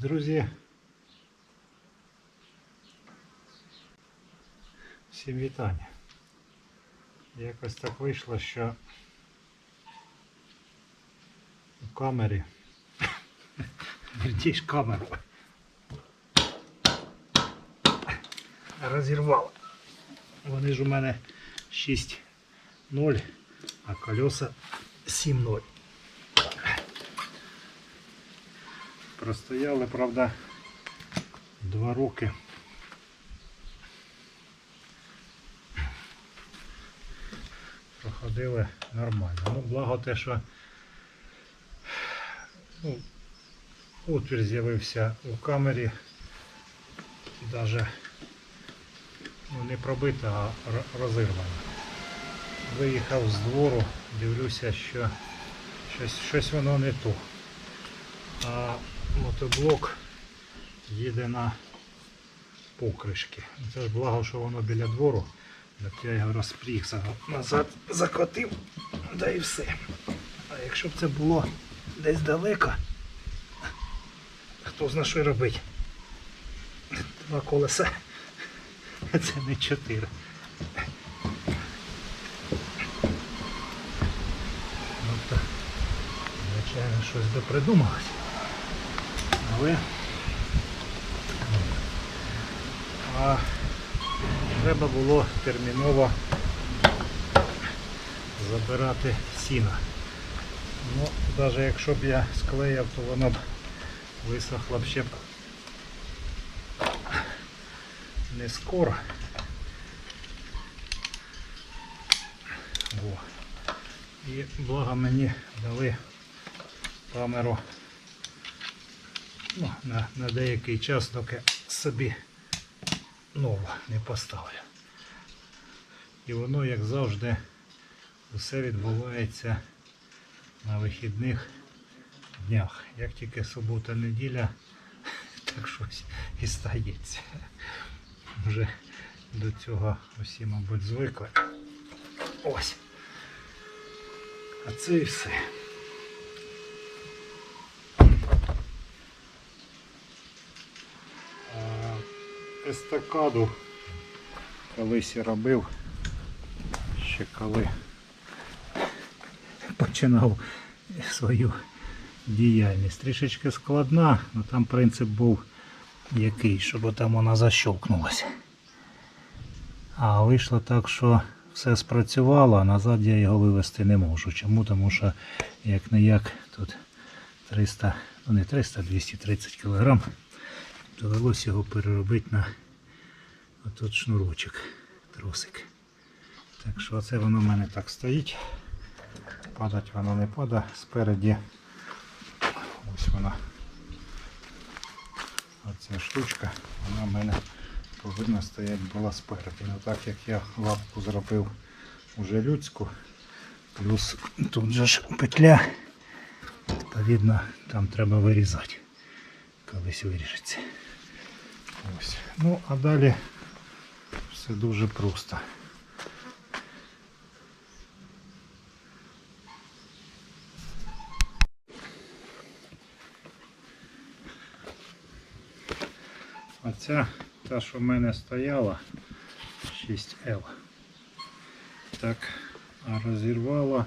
Друзі, всім вітання. Якось так вийшло, що у камері Вердіш камеру розірвало. Вони ж у мене 6.0, а колеса 7.0. Простояли, правда, два роки. Проходили нормально. Ну, благо те, що ну, отвір з'явився у камері. Даже ну, не пробита, а розірвана. Виїхав з двору, дивлюся, що щось, щось воно не то. А мотоблок їде на покришки. Це ж благо, що воно біля двору. Я його розпріг назад, закотив, да і все. А якщо б це було десь далеко, хто зна що робить. Два колеса. Це не чотири. Ну звичайно, щось би придумалось. А, треба було терміново забирати сіно. Ну, навіть якщо б я склеїв, то воно б висохло б ще б не скоро. О. І благо мені дали камеру ну, на, на деякий час, доки собі нову не поставлю. І воно, як завжди, усе відбувається на вихідних днях. Як тільки субота, неділя, так щось і стається. Вже до цього усі, мабуть, звикли. Ось. А це і все. Естакаду колись я робив, ще коли починав свою діяльність. Трішечки складна, але там принцип був який, щоб там вона защелкнулася. А вийшло так, що все спрацювало, а назад я його вивезти не можу. Чому? Тому що як не як тут 300, ну не 300, 230 кг. Довелося його переробити на отут шнурочок, тросик. Так що це воно в мене так стоїть. Падать воно не падає. Спереді ось вона. Оця штучка, вона в мене повинна стояти була спереді. Ну так як я лапку зробив уже людську, плюс тут же ж петля, відповідно там треба вирізати. Колись виріжеться. Ось. Ну а далі все дуже просто. Оця та, що в мене стояла 6L. Так розірвала.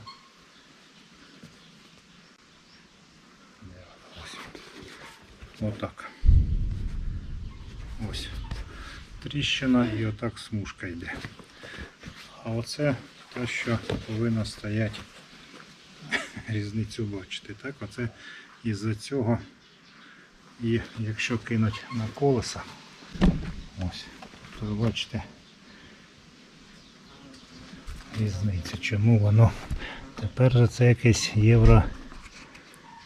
Отак. Ось. Тріщина і отак смужка йде. А оце те, що повинно стояти. Різницю бачите, так? Оце із-за цього і якщо кинуть на колеса, ось, то бачите різницю, чому воно. Тепер же це якийсь євро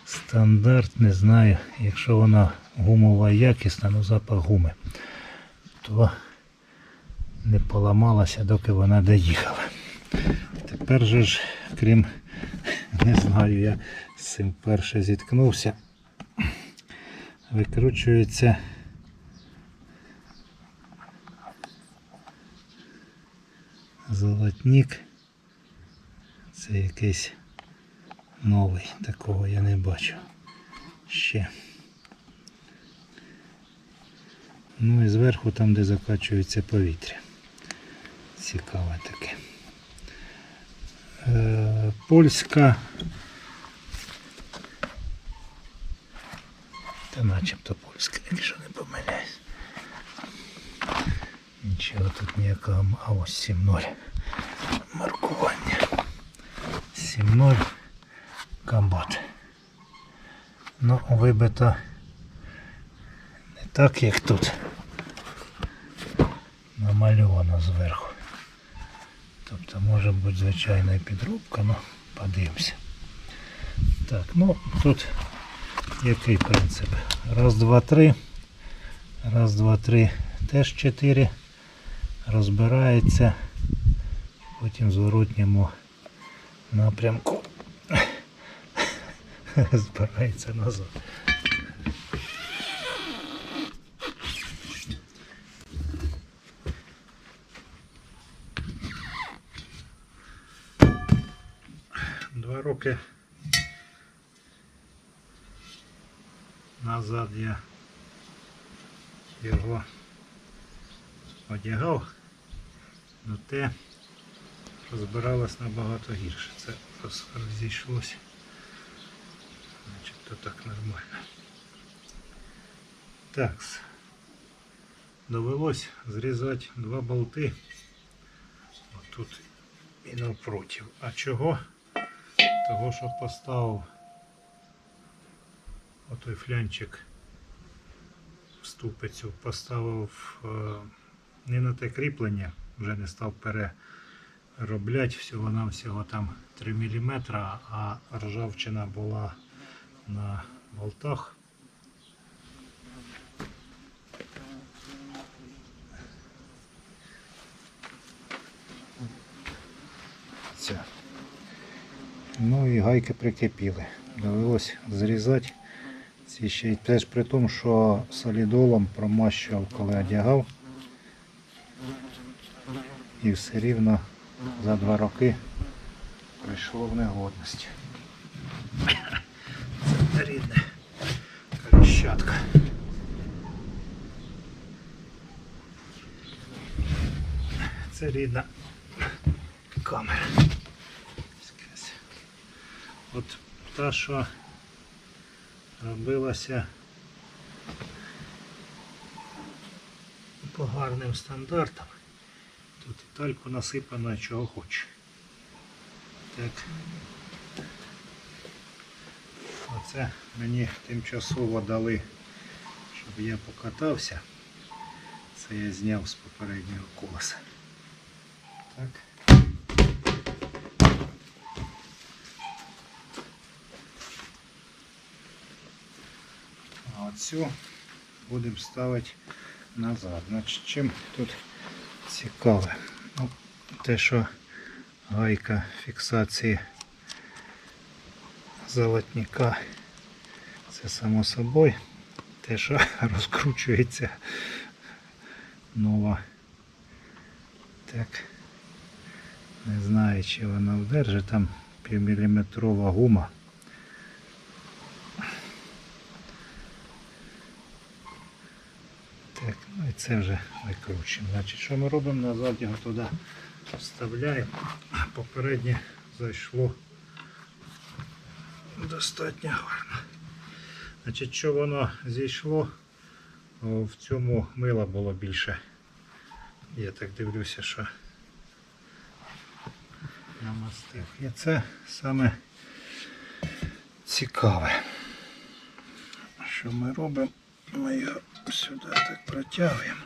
стандарт, не знаю, якщо вона гумова якісна, ну запах гуми, то не поламалася, доки вона доїхала. Тепер же ж, крім, не знаю, я з цим вперше зіткнувся викручується золотник. Це якийсь новий, такого я не бачу ще. Ну і зверху там, де закачується повітря. Цікаве таке. Е, польська. Та начебто польська, якщо не помиляюсь. Нічого тут ніякого, а ось 7.0 маркування. 7.0 комбат. Ну, вибито не так, як тут. Намальовано зверху. Тобто може бути звичайна і підробка, ну подивимося. Так, ну тут який принцип? Раз, два, три. Раз, два, три. Теж чотири. Розбирається. Потім в зворотньому напрямку збирається назад. Два роки назад я його одягав, але те розбиралось набагато гірше. Це роз- розійшлося. Начебто так нормально. Так. Довелось зрізати два болти. Отут і навпротив. А чого? Того, що поставив отой флянчик в ступицю, поставив е, не на те кріплення, вже не став переробляти, всього-навсього там 3 мм, а ржавчина була на болтах. Ця. Ну і гайки прикипіли. Довелось зрізати. Ці ще й теж при тому, що солідолом промащував, коли одягав. І все рівно за два роки прийшло в негодність. Це рідне коліщатка. Це рідна камера. От та, що робилася по гарним стандартам. Тут і тальку насипано чого хоче. Так. Оце мені тимчасово дали, щоб я покатався. Це я зняв з попереднього колеса. Так. Оцю будемо ставити назад. Значить, чим тут цікаве? Ну, те, що гайка фіксації золотника, це само собою. Те, що розкручується нова. Так. Не знаю, чи вона вдержить, там півміліметрова гума. Так, ну і це вже викручуємо. Значить, що ми робимо? Назад його туди вставляємо. Попереднє зайшло достатньо гарно. Значить, що воно зійшло, в цьому мила було більше. Я так дивлюся, що намастив. І це саме цікаве. Що ми робимо? Ми його сюди так протягуємо.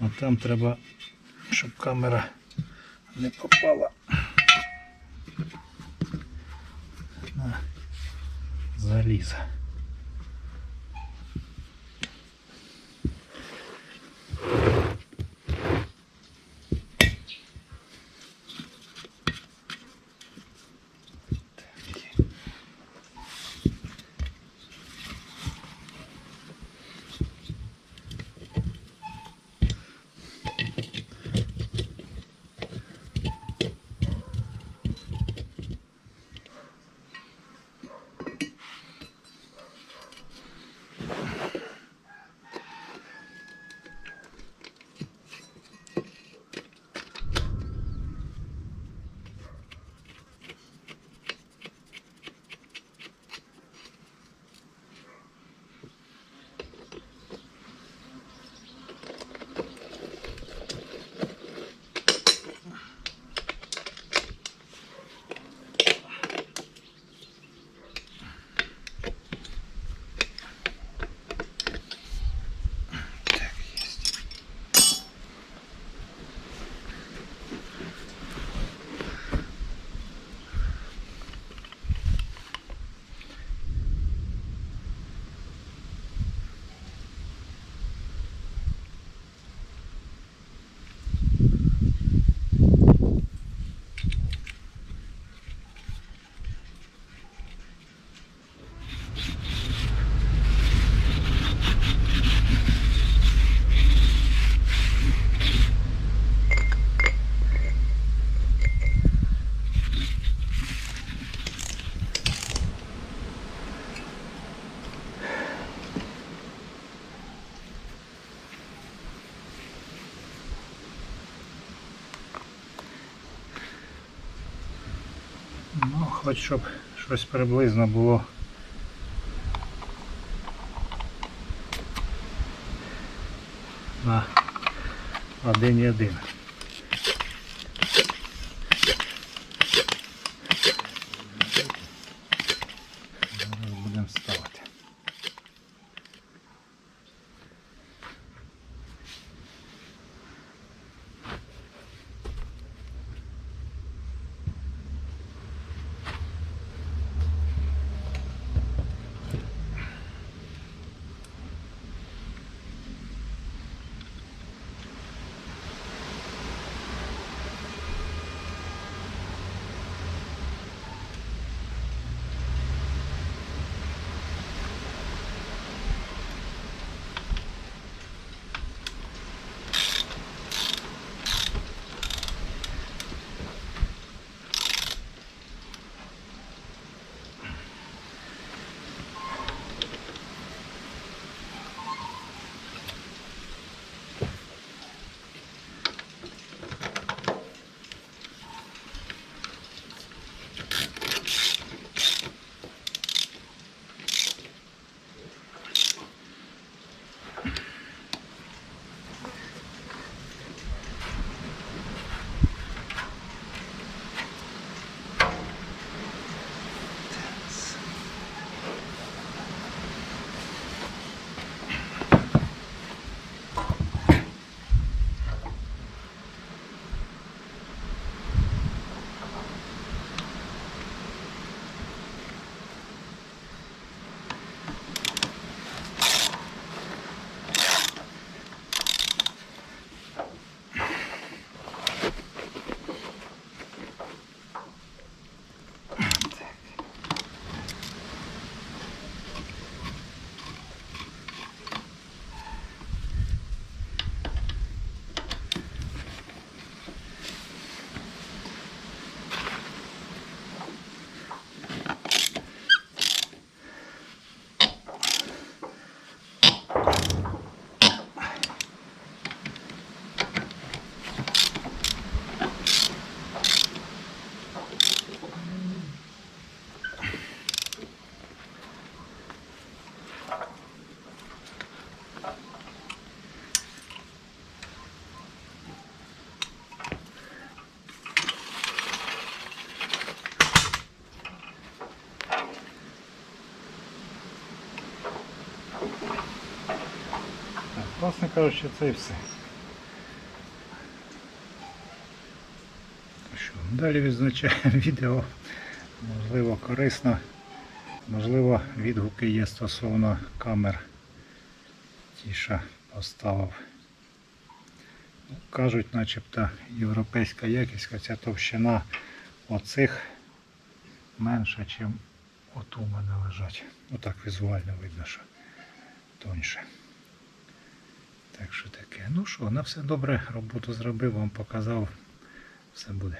А там треба, щоб камера не попала на залізо. Хоч щоб щось приблизно було. На один і один. Власне кажучи, це і все. Що, далі відзначаємо відео. Можливо, корисно. Можливо, відгуки є стосовно камер. Ті, що поставив. Кажуть, начебто європейська якість, хоча товщина оцих менша, ніж от у мене лежать. Отак візуально видно, що тоньше. Так що таке. Ну що, на все добре, роботу зробив, вам показав. Все буде.